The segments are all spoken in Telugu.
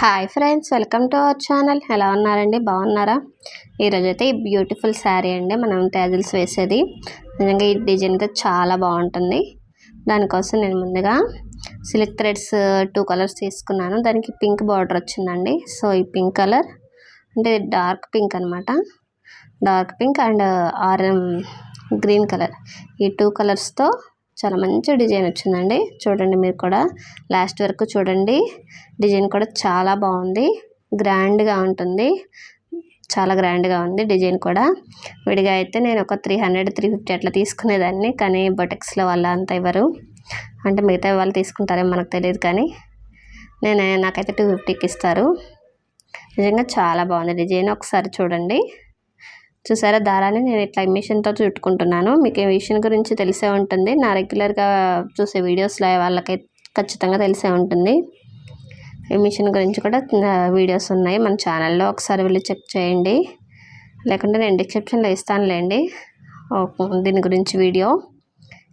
Hi friends welcome to our channel ఎలా ఉన్నారండి? బాగున్నారా? ఈరోజు అయితే ఈ బ్యూటిఫుల్ శారీ అండి. మనం ట్యాజిల్స్ వేసేది. నిజంగా ఈ డిజైన్ అయితే చాలా బాగుంటుంది. దానికోసం నేను ముందుగా సిల్క్ థ్రెడ్స్ టూ కలర్స్ తీసుకున్నాను. దానికి పింక్ బార్డర్ వచ్చిందండి. సో ఈ పింక్ కలర్ అంటే డార్క్ పింక్ అనమాట dark pink and orange green colour ఈ టూ కలర్స్తో చాలా మంచి డిజైన్ వచ్చిందండి. చూడండి మీరు కూడా. లాస్ట్ వరకు చూడండి. డిజైన్ కూడా చాలా బాగుంది. గ్రాండ్గా ఉంటుంది. చాలా గ్రాండ్గా ఉంది డిజైన్ కూడా. విడిగా అయితే నేను ఒక త్రీ హండ్రెడ్ త్రీ ఫిఫ్టీ అట్లా తీసుకునేదాన్ని. కానీ బొటెక్స్లో వాళ్ళ అంత ఇవ్వరు. అంటే మిగతా వాళ్ళు తీసుకుంటారేమో మనకు తెలియదు కానీ నేను నాకైతే టూ ఫిఫ్టీకి ఇస్తారు. నిజంగా చాలా బాగుంది డిజైన్. ఒకసారి చూడండి. చూసారా? దారాన్ని నేను ఇట్లా మిషన్తో చుట్టుకుంటున్నాను. మీకు ఈ మిషన్ గురించి తెలిసే ఉంటుంది. నా రెగ్యులర్గా చూసే వీడియోస్లో వాళ్ళకి ఖచ్చితంగా తెలిసే ఉంటుంది. ఈ మిషన్ గురించి కూడా వీడియోస్ ఉన్నాయి. మన ఛానల్లో ఒకసారి వెళ్ళి చెక్ చేయండి. లేకుంటే నేను డిస్క్రిప్షన్లో ఇస్తానులేండి. దీని గురించి వీడియో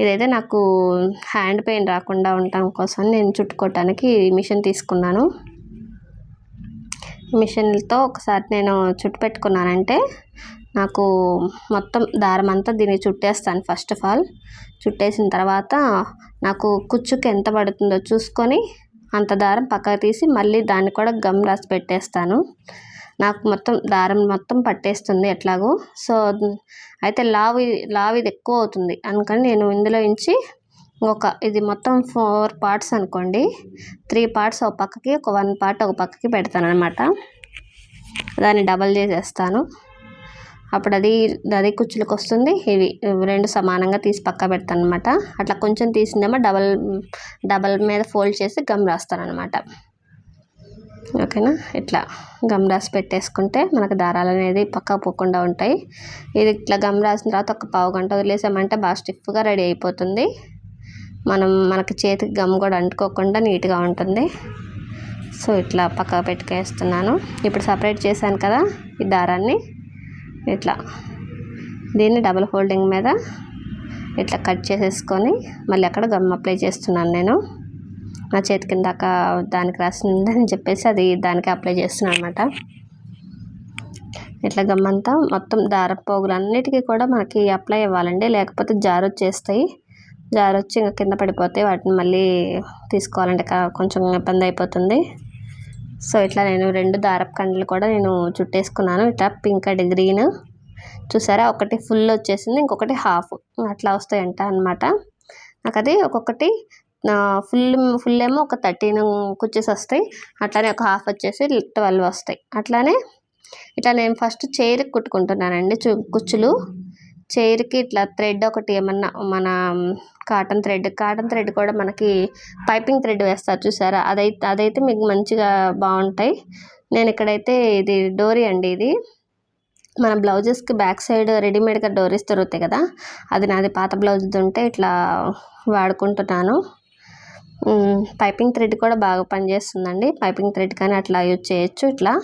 ఇదైతే నాకు హ్యాండ్ పెయిన్ రాకుండా ఉండటం కోసం నేను చుట్టుకోవటానికి మిషన్ తీసుకున్నాను. మిషన్తో ఒకసారి నేను చుట్టుపెట్టుకున్నానంటే నాకు మొత్తం దారం అంతా దీన్ని చుట్టేస్తాను ఫస్ట్ ఆఫ్ ఆల్ చుట్టేసిన తర్వాత నాకు కుచ్చుకి ఎంత పడుతుందో చూసుకొని అంత దారం పక్కకు తీసి మళ్ళీ దాన్ని కూడా గమ్ రాసి పెట్టేస్తాను. నాకు మొత్తం దారం మొత్తం పట్టేస్తుంది ఎట్లాగో. సో అయితే లావి లావ్ ఇది ఎక్కువ అవుతుంది. అందుకని నేను ఇందులో నుంచి ఒక ఇది మొత్తం ఫోర్ పార్ట్స్ అనుకోండి. త్రీ పార్ట్స్ ఒక పక్కకి ఒక వన్ పార్ట్ ఒక పక్కకి పెడతాను అనమాట దాన్ని డబల్ చేసేస్తాను. అప్పుడు అది అది కుచ్చులకు వస్తుంది ఇవి రెండు సమానంగా తీసి పక్క పెడతాను అనమాట అట్లా కొంచెం తీసిందేమో డబల్ డబల్ మీద ఫోల్డ్ చేసి గమ్ రాస్తాను అనమాట ఓకేనా? ఇట్లా గమ్ రాసి పెట్టేసుకుంటే మనకు దారాలు అనేది పక్క పోకుండా ఉంటాయి. ఇది ఇట్లా గమ్ రాసిన తర్వాత ఒక పావు గంట వదిలేసామంటే బాగా స్టిఫ్గా రెడీ అయిపోతుంది. మనం మనకి చేతికి గమ్ కూడా అంటుకోకుండా నీట్గా ఉంటుంది. సో ఇట్లా పక్క పెట్టుకేస్తున్నాను. ఇప్పుడు సపరేట్ చేశాను కదా ఈ దారాన్ని. ఇట్లా దీన్ని డబుల్ ఫోల్డింగ్ మీద ఇట్లా కట్ చేసేసుకొని మళ్ళీ అక్కడ గమ్ అప్లై చేస్తున్నాను నేను. నా చేతి కింద దానికి రాసిందని చెప్పేసి అది దానికి అప్లై చేస్తున్నాను అనమాట ఇట్లా గమ్మంతా మొత్తం దారపోగులు పోగులన్నిటికీ కూడా మనకి అప్లై అవ్వాలండి. లేకపోతే జారు వచ్చేస్తాయి. జారు వచ్చి ఇంకా కింద పడిపోతాయి వాటిని మళ్ళీ తీసుకోవాలంటే కొంచెం ఇబ్బంది అయిపోతుంది. సో ఇట్లా నేను రెండు దారపు కండలు కూడా నేను చుట్టేసుకున్నాను. ఇట్లా పింక్ అండ్ గ్రీన్. చూసారా? ఒకటి ఫుల్ వచ్చేసింది ఇంకొకటి హాఫ్. అట్లా వస్తాయంట అనమాట నాకు అది ఒక్కొక్కటి ఫుల్ ఫుల్ ఏమో ఒక థర్టీన్ కుచ్చెస్ వస్తాయి. అట్లానే ఒక హాఫ్ వచ్చేసి ట్వెల్వ్ వస్తాయి. అట్లానే ఇట్లా నేను ఫస్ట్ చైర్కి కుట్టుకుంటున్నానండి చు కుచ్చులు. చైర్కి ఇట్లా థ్రెడ్ ఒకటి ఏమన్నా మన కాటన్ థ్రెడ్ కాటన్ థ్రెడ్ కూడా మనకి పైపింగ్ థ్రెడ్ వేస్తారు చూసారా? అదైతే అదైతే మీకు మంచిగా బాగుంటాయి. నేను ఇక్కడైతే ఇది డోరీ అండి ఇది. మన బ్లౌజెస్కి బ్యాక్ సైడ్ రెడీమేడ్గా డోరీస్ దొరుకుతాయి కదా? అది నాది పాత బ్లౌజ్ ఉంటే ఇట్లా వాడుకుంటున్నాను. పైపింగ్ థ్రెడ్ కూడా బాగా పనిచేస్తుందండి. పైపింగ్ థ్రెడ్ కానీ అట్లా యూజ్ చేయొచ్చు ఇట్లా.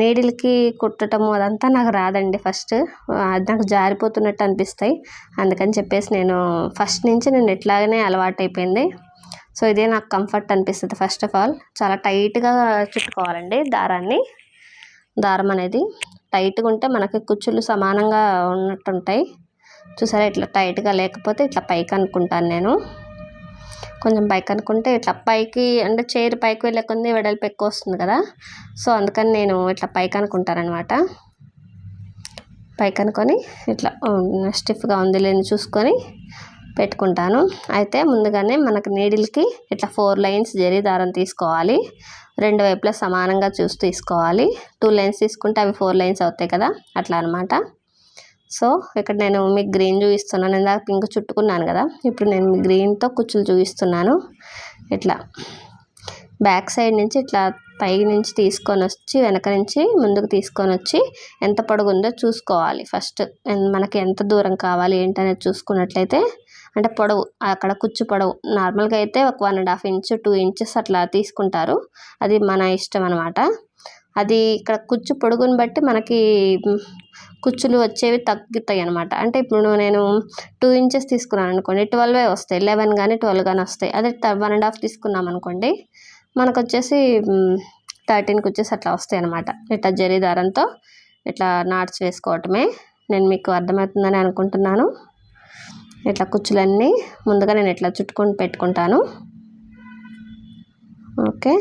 నీడిల్కి కుట్టటము అదంతా నాకు రాదండి ఫస్ట్. అది నాకు జారిపోతున్నట్టు అనిపిస్తాయి. అందుకని చెప్పేసి నేను ఫస్ట్ నుంచి నేను ఎట్లాగనే అలవాటు అయిపోయింది సో ఇదే నాకు కంఫర్ట్ అనిపిస్తుంది ఫస్ట్ ఆఫ్ ఆల్. చాలా టైట్గా చుట్టుకోవాలండి దారాన్ని. దారం అనేది టైట్గా ఉంటే మనకి కుచ్చులు సమానంగా ఉన్నట్టుంటాయి. చూసారా ఇట్లా టైట్గా లేకపోతే ఇట్లా పైకి అనుకుంటాను నేను. కొంచెం పైకి అనుకుంటే ఇట్లా పైకి అంటే చైర్ పైకి వెళ్ళే కొంది వెడల్పు ఎక్కువ వస్తుంది కదా. సో అందుకని నేను ఇట్లా పైకి అనుకుంటానమాట పైకి అనుకొని ఇట్లా స్టిఫ్గా ఉంది లేని చూసుకొని పెట్టుకుంటాను. అయితే ముందుగానే మనకు నీడిల్కి ఇట్లా ఫోర్ లైన్స్ జరీ దారం తీసుకోవాలి. రెండు వైపులా సమానంగా చూసి తీసుకోవాలి. టూ లైన్స్ తీసుకుంటే అవి ఫోర్ లైన్స్ అవుతాయి కదా అట్లా అనమాట. సో ఇక్కడ నేను మీకు గ్రీన్ చూపిస్తున్నాను. ఇందాక పింక్ చుట్టుకున్నాను కదా. ఇప్పుడు నేను గ్రీన్తో కుచ్చులు చూపిస్తున్నాను. ఇట్లా బ్యాక్ సైడ్ నుంచి ఇట్లా పై నుంచి తీసుకొని వచ్చి వెనక నుంచి ముందుకు తీసుకొని వచ్చి ఎంత పొడుగు ఉందో చూసుకోవాలి. ఫస్ట్ మనకి ఎంత దూరం కావాలి ఏంటనేది చూసుకున్నట్లయితే అంటే పొడవు అక్కడ కుచ్చు పొడవు. నార్మల్గా అయితే ఒక one and half inch two inches అట్లా తీసుకుంటారు. అది మన ఇష్టం అనమాట అది ఇక్కడ కుచ్చు పొడుగుని బట్టి మనకి కుచ్చులు వచ్చేవి తగ్గుతాయి అనమాట అంటే ఇప్పుడు నేను టూ ఇంచెస్ తీసుకున్నాను అనుకోండి ట్వెల్వే వస్తాయి. లెవెన్ కానీ ట్వెల్వ్ కానీ వస్తాయి. అదే వన్ అండ్ హాఫ్ తీసుకున్నాం అనుకోండి మనకు వచ్చేసి థర్టీన్కి వచ్చేసి అట్లా వస్తాయి అనమాట ఇట్లా జరీ దారంతో ఇట్లా నాట్స్ వేసుకోవటమే. నేను మీకు అర్థమవుతుందని అనుకుంటున్నాను. ఇట్లా కుచ్చులన్నీ ముందుగా నేను ఇట్లా చుట్టుకొని పెట్టుకుంటాను. ఓకే.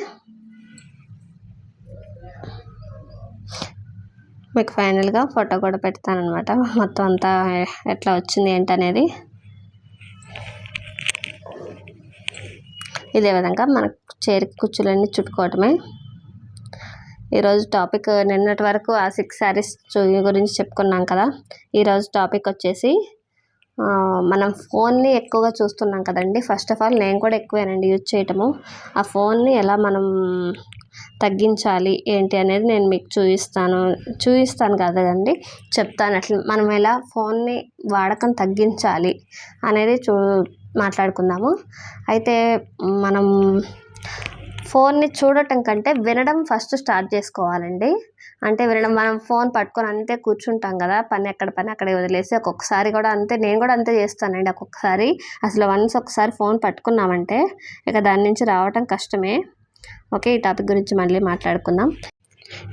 మీకు ఫైనల్గా ఫోటో కూడా పెడతాను అనమాట మొత్తం అంతా ఎట్లా వచ్చింది ఏంటనేది. ఇదే విధంగా మనకు చేరికి కుచ్చులన్నీ చుట్టుకోవటమే. ఈరోజు టాపిక్ నిన్నటి వరకు ఆ సిక్స్ శారీస్ గురించి చెప్పుకున్నాం కదా. ఈరోజు టాపిక్ వచ్చేసి మనం ఫోన్ని ఎక్కువగా చూస్తున్నాం కదండి. ఫస్ట్ ఆఫ్ ఆల్ నేను కూడా ఎక్కువేనండి యూజ్ చేయటము. ఆ ఫోన్ని ఎలా మనం తగ్గించాలి ఏంటి అనేది నేను మీకు చూపిస్తాను. చూపిస్తాను కదండి చెప్తాను. అట్లా మనం ఎలా ఫోన్ని వాడకం తగ్గించాలి అనేది చూ మాట్లాడుకుందాము. అయితే మనం ఫోన్ని చూడటం కంటే వినడం ఫస్ట్ స్టార్ట్ చేసుకోవాలండి. అంటే వినడం మనం ఫోన్ పట్టుకొని అంతే కూర్చుంటాం కదా పని ఎక్కడ పని అక్కడే వదిలేసి ఒక్కొక్కసారి కూడా అంతే నేను కూడా అంతే చేస్తానండి ఒక్కొక్కసారి. అసలు వన్స్ ఒకసారి ఫోన్ పట్టుకున్నామంటే ఇక దాని నుంచి రావటం కష్టమే. ఓకే ఈ టాపిక్ గురించి మళ్ళీ మాట్లాడుకుందాం.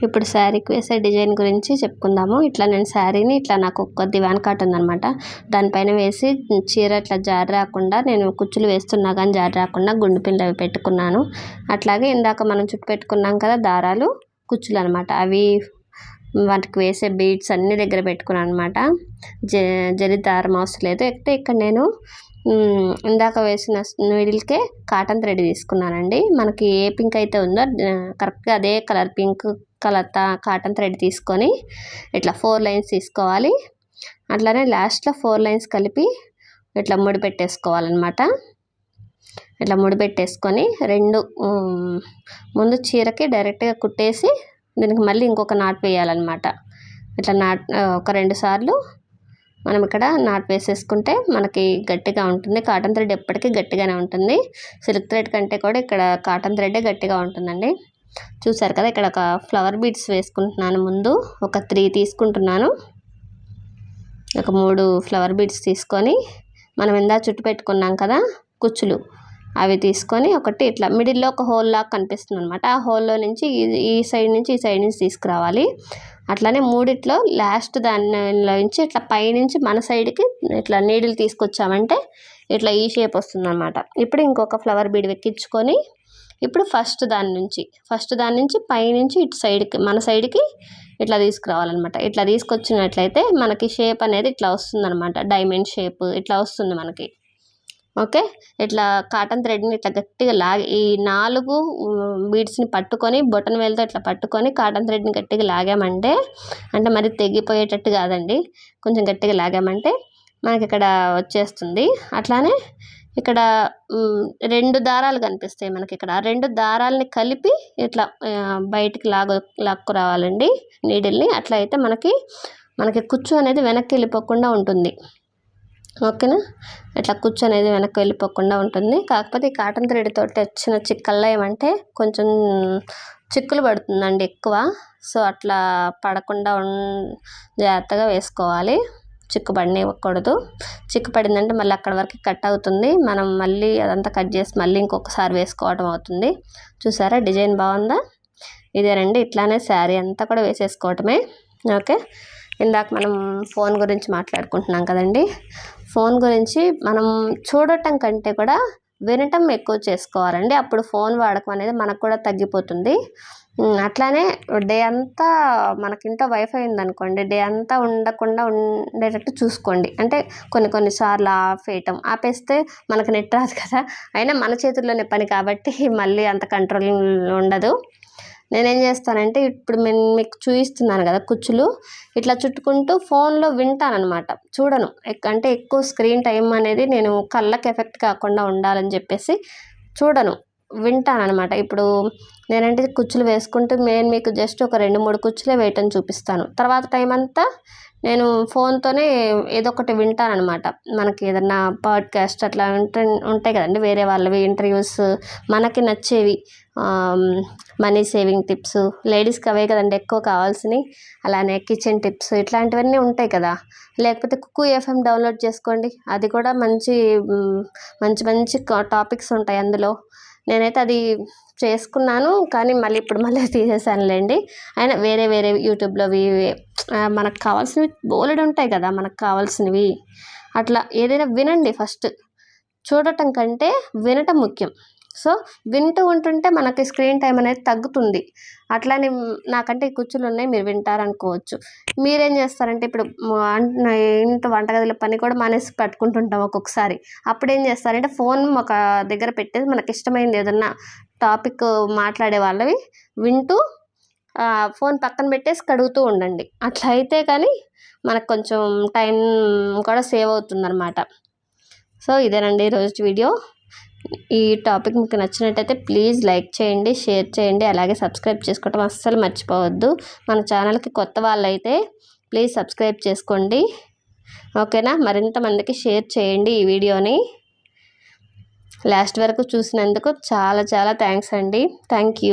ఇప్పుడు శారీకి వేసే డిజైన్ గురించి చెప్పుకుందాము. ఇట్లా నేను శారీని ఇట్లా నాకు ఒక్క దివాన్ కాట్ ఉందనమాట దానిపైన వేసి చీర ఇట్లా జారి రాకుండా నేను కుచ్చులు వేస్తున్నా కానీ జారి రాకుండా గుండు పిల్లలు అవి పెట్టుకున్నాను. అట్లాగే ఇందాక మనం చుట్టు పెట్టుకున్నాం కదా దారాలు కుచ్చులు అనమాట అవి వాటికి వేసే బీడ్స్ అన్ని దగ్గర పెట్టుకున్నాను అనమాట జ జరి దారం అవసరం లేదు. అయితే ఇక్కడ నేను ఇందాక వేసిన నీడిల్కే కాటన్ థ్రెడ్ తీసుకున్నానండి. మనకి ఏ పింక్ అయితే ఉందో కరెక్ట్గా అదే colour pink colour cotton thread తీసుకొని ఇట్లా ఫోర్ లైన్స్ తీసుకోవాలి. అట్లానే లాస్ట్లో ఫోర్ లైన్స్ కలిపి ఇట్లా ముడి పెట్టేసుకోవాలన్నమాట ఇట్లా ముడి పెట్టేసుకొని రెండు ముందు చీరకి డైరెక్ట్గా కుట్టేసి దీనికి మళ్ళీ ఇంకొక నాట్ వేయాలన్నమాట. ఇట్లా నాట్ ఒక రెండు సార్లు మనం ఇక్కడ నాట్ వేసేసుకుంటే మనకి గట్టిగా ఉంటుంది. కాటన్ థ్రెడ్ ఎప్పటికీ గట్టిగానే ఉంటుంది. సిల్క్ థ్రెడ్ కంటే కూడా ఇక్కడ కాటన్ థ్రెడ్డే గట్టిగా ఉంటుందండి. చూసారు కదా ఇక్కడ ఒక ఫ్లవర్ బీడ్స్ వేసుకుంటున్నాను ముందు. ఒక త్రీ తీసుకుంటున్నాను. ఒక మూడు ఫ్లవర్ బీడ్స్ తీసుకొని మనం ఇందా చుట్టు పెట్టుకున్నాం కదా కుచ్చులు అవి తీసుకొని ఒకటి ఇట్లా మిడిల్లో ఒక హోల్ లాగా కనిపిస్తుంది అనమాట ఆ హోల్లో నుంచి ఈ సైడ్ నుంచి ఈ సైడ్ నుంచి తీసుకురావాలి. అట్లానే మూడిట్లో లాస్ట్ దానిలో నుంచి ఇట్లా పైనుంచి మన సైడ్కి ఇట్లా నీడిల్ తీసుకొచ్చామంటే ఇట్లా ఈ షేప్ వస్తుంది అనమాట ఇప్పుడు ఇంకొక ఫ్లవర్ బీడ్ వెక్కించుకొని ఇప్పుడు ఫస్ట్ దాని నుంచి ఫస్ట్ దాని నుంచి పైనుంచి ఇటు సైడ్కి మన సైడ్కి ఇట్లా తీసుకురావాలన్నమాట. ఇట్లా తీసుకొచ్చినట్లయితే మనకి షేప్ అనేది ఇట్లా వస్తుంది అనమాట డైమండ్ షేప్ ఇట్లా వస్తుంది మనకి. ఓకే? ఇట్లా కాటన్ థ్రెడ్ని ఇట్లా గట్టిగా లాగి ఈ నాలుగు బీడ్స్ని పట్టుకొని బొటన్ వేలతో ఇట్లా పట్టుకొని కాటన్ థ్రెడ్ని గట్టిగా లాగామంటే అంటే మరి తెగిపోయేటట్టు కాదండి. కొంచెం గట్టిగా లాగామంటే మనకి ఇక్కడ వచ్చేస్తుంది. అట్లానే ఇక్కడ రెండు దారాలు కనిపిస్తాయి మనకి ఇక్కడ రెండు దారాలని కలిపి ఇట్లా బయటికి లాగ లాక్కు రావాలండి నీడిల్ని. అట్లా అయితే మనకి మనకి కుచ్చు అనేది వెనక్కి వెళ్ళిపోకుండా ఉంటుంది. ఓకేనా? ఇట్లా కూర్చొనేది వెనక్కి వెళ్ళిపోకుండా ఉంటుంది. కాకపోతే ఈ కాటన్ థ్రెడ్ తోటి వచ్చిన చిక్కల్లో ఏమంటే కొంచెం చిక్కులు పడుతుందండి ఎక్కువ. సో అట్లా పడకుండా జాగ్రత్తగా వేసుకోవాలి. చిక్కు పడనివ్వకూడదు. చిక్కు పడిందంటే మళ్ళీ అక్కడ వరకు కట్ అవుతుంది. మనం మళ్ళీ అదంతా కట్ చేసి మళ్ళీ ఇంకొకసారి వేసుకోవడం అవుతుంది. చూసారా? డిజైన్ బాగుందా? ఇదేనండి ఇట్లానే శారీ అంతా కూడా వేసేసుకోవటమే. ఓకే? ఇందాక మనం ఫోన్ గురించి మాట్లాడుకుంటున్నాం కదండి. ఫోన్ గురించి మనం చూడటం కంటే కూడా వినటం ఎక్కువ చేసుకోవాలండి. అప్పుడు ఫోన్ వాడకం అనేది మనకు కూడా తగ్గిపోతుంది. అట్లానే డే అంతా మనకి ఇంట్లో వైఫై ఉందనుకోండి డే అంతా ఉండకుండా ఉండేటట్టు చూసుకోండి. అంటే కొన్ని కొన్నిసార్లు ఆఫ్ వేయటం ఆపేస్తే మనకు నెట్ రాదు కదా. అయినా మన చేతుల్లోనే పని కాబట్టి మళ్ళీ అంత కంట్రోల్ ఉండదు. నేనేం చేస్తానంటే ఇప్పుడు నేను మీకు చూపిస్తున్నాను కదా కుచ్చులు ఇట్లా చుట్టుకుంటూ ఫోన్లో వింటానమాట చూడను. అంటే ఎక్కువ స్క్రీన్ టైం అనేది నేను కళ్ళకి ఎఫెక్ట్ కాకుండా ఉండాలని చెప్పేసి చూడను. వింటానమాట ఇప్పుడు నేనంటే కుచ్చులు వేసుకుంటూ నేను మీకు జస్ట్ ఒక రెండు మూడు కుచ్చులే వేయటం చూపిస్తాను. తర్వాత టైం అంతా నేను ఫోన్తోనే ఏదో ఒకటి వింటానమాట మనకి ఏదన్నా పాడ్కాస్ట్ అట్లా ఉంటాయి ఉంటాయి కదండి వేరే వాళ్ళవి ఇంటర్వ్యూస్ మనకి నచ్చేవి. Money saving tips. లేడీస్కి అవే కదండి ఎక్కువ కావాల్సినవి. అలానే కిచెన్ టిప్స్ ఇట్లాంటివన్నీ ఉంటాయి కదా. లేకపోతే కుక్కు ఎఫ్ఎం డౌన్లోడ్ చేసుకోండి. అది కూడా మంచి మంచి మంచి టాపిక్స్ ఉంటాయి అందులో. నేనైతే అది చేసుకున్నాను కానీ మళ్ళీ ఇప్పుడు మళ్ళీ తీసేసానులేండి అయినా వేరే వేరే యూట్యూబ్లోవి మనకు కావాల్సినవి బోలెడు ఉంటాయి కదా మనకు కావాల్సినవి. అట్లా ఏదైనా వినండి ఫస్ట్. చూడటం కంటే వినటం ముఖ్యం. సో వింటూ ఉంటుంటే మనకి స్క్రీన్ టైం అనేది తగ్గుతుంది. అట్లానే నాకంటే ఈ కుర్చీలు ఉన్నాయి మీరు వింటారనుకోవచ్చు. మీరేం చేస్తారంటే ఇప్పుడు ఇంట్లో వంటగదిలో పని కూడా మానేసి పట్టుకుంటుంటాం ఒక్కొక్కసారి. అప్పుడు ఏం చేస్తారంటే ఫోన్ ఒక దగ్గర పెట్టేసి మనకి ఇష్టమైంది ఏదన్నా టాపిక్ మాట్లాడే వాళ్ళవి వింటూ ఫోన్ పక్కన పెట్టేసి కడుగుతూ ఉండండి. అట్లా అయితే కానీ మనకు కొంచెం టైం కూడా సేవ్ అవుతుందన్నమాట. సో ఇదేనండి ఈరోజు వీడియో. ఈ టాపిక్ మీకు నచ్చినట్టయితే ప్లీజ్ లైక్ చేయండి షేర్ చేయండి అలాగే సబ్స్క్రైబ్ చేసుకోవటం అస్సలు మర్చిపోవద్దు. మన ఛానల్కి కొత్త వాళ్ళైతే ప్లీజ్ సబ్స్క్రైబ్ చేసుకోండి. ఓకేనా? మరింత మందికి షేర్ చేయండి ఈ వీడియోని. లాస్ట్ వరకు చూసినందుకు చాలా చాలా థ్యాంక్స్ అండి. Thank you.